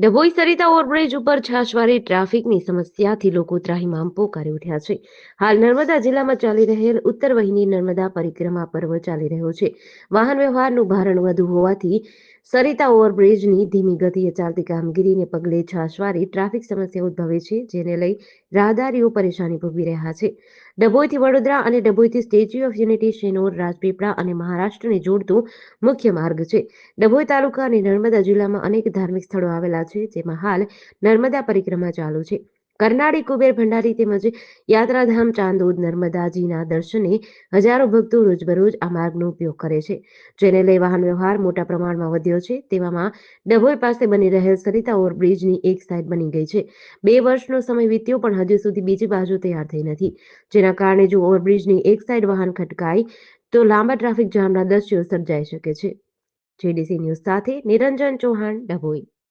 Dabhoi Sarita overbridge ઉપર છાશવારી ટ્રાફિકની સમસ્યાથી લોકો ત્રાહીમામ પોકારી ઉઠ્યા છે. હાલ નર્મદા જિલ્લામાં ચાલી રહેલ ઉત્તર વહીની નર્મદા પરિક્રમા પર્વ ચાલી રહ્યો છે. વાહન વ્યવહારનું ભારણ વધુ હોવાથી સરિતા ઓવરબ્રિજની ધીમી ગતિએ ચાલતી કામગીરીને પગલે છાશવારી ટ્રાફિક સમસ્યા ઉદ્ભવે છે, જેને લઈ રાહદારીઓ પરેશાની ભોગવી રહ્યા છે. ડભોઈથી વડોદરા અને ડભોઈથી statue of unity Shenor Rajpipla અને મહારાષ્ટ્રને જોડતું મુખ્ય માર્ગ છે. ડભોઈ તાલુકા અને નર્મદા જિલ્લામાં અનેક ધાર્મિક સ્થળો આવેલા છે જેમાં હાલ નર્મદા પરિક્રમા ચાલુ છે. કરનાળી કુબેર ભંડારી તેમજ યાત્રાધામ ચાંદોદ નર્મદાજીના દર્શને હજારો ભક્તો રોજબરોજ આ માર્ગનો ઉપયોગ કરે છે. જેને લઈ વાહન વ્યવહાર મોટા પ્રમાણમાં વધ્યો છે, તેવામાં ડભોઈ પાસે બની રહેલ સરિતા ઓવરબ્રિજની એક સાઈડ બની ગઈ છે. બે વર્ષનો સમય વીત્યો, પણ હજુ સુધી બીજી બાજુ તૈયાર થઈ નથી. જેના કારણે જો ઓવરબ્રિજની એક સાઈડ વાહન ખટકાય, તો લાંબા ટ્રાફિક જામના દ્રશ્યો સર્જાઈ શકે છે. જેડીસી ન્યૂઝ સાથે નિરંજન ચૌહાણ, ડભોઈ.